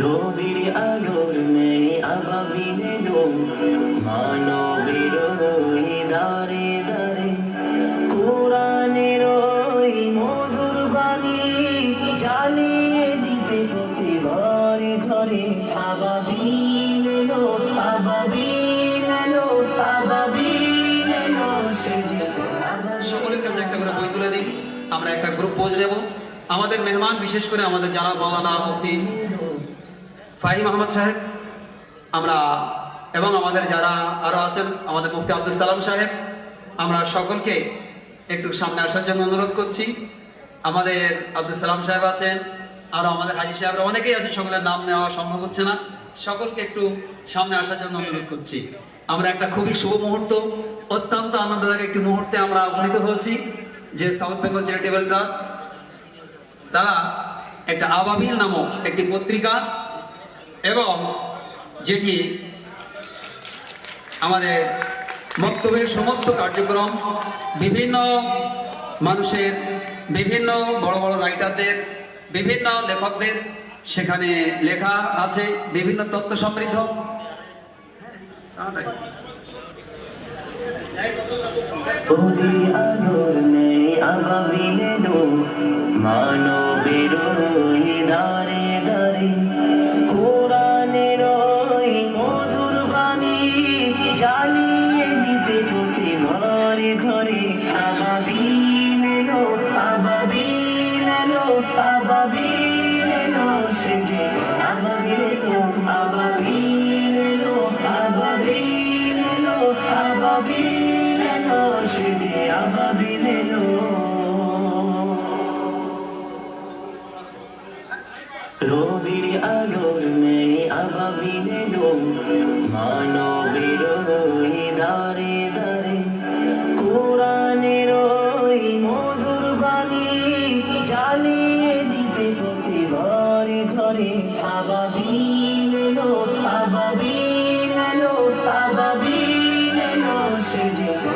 রবির আলোর নেই আবাবিনে লো মানবের দারে দারে কোরআনের মধুর বাণী জ্বালিয়ে দিতে প্রতি ঘরে ঘরে আবাবিন এলো আবাবিন এলো আবাবিন এলো সে সকলের কাছে একটা করে বই তুলে দিই। আমরা একটা গ্রুপ পোজ নেব আমাদের মেহমান, বিশেষ করে আমাদের যারা মৌলানা মুফতি ফাহিম আহমদ সাহেব, আমরা এবং আমাদের যারা আরও আছেন, আমাদের মুফতি আব্দুল সালাম সাহেব, আমরা সকলকে একটু সামনে আসার জন্য অনুরোধ করছি। আমাদের আব্দুল সালাম সাহেব আছেন আরও আমাদের হাজি সাহেবরা অনেকেই আছে সকলের নাম নেওয়া সম্ভব হচ্ছে না। সকলকে একটু সামনে আসার জন্য অনুরোধ করছি। আমরা একটা খুবই শুভ মুহূর্ত, অত্যন্ত আনন্দদায়ক একটি মুহূর্তে আমরা উপনীত হয়েছি, যে সাউথ বেঙ্গল চ্যারিটেবল ট্রাস্ট, তারা একটা আবাবিল নামক একটি পত্রিকা এবং যেটি আমাদের বক্তব্যের সমস্ত কার্যক্রম বিভিন্ন মানুষের, বিভিন্ন বড় বড় রাইটারদের বিভিন্ন লেখকদের সেখানে লেখা আছে, বিভিন্ন তথ্য সমৃদ্ধ তাড়াতাড়ি। ঘরে আবাবিন এলো আবাবিন এলো এলো সে যে আবাবিন এলো আবাবিন এলো এলো এলো সে যে এলো। রবির আলোর নেই আবাবিন এলো, মানব জ্বালিয়ে দিতে প্রতি ঘরে ঘরে আবাবিল এলো আবাবিল এলো আবাবিল এলো সে যে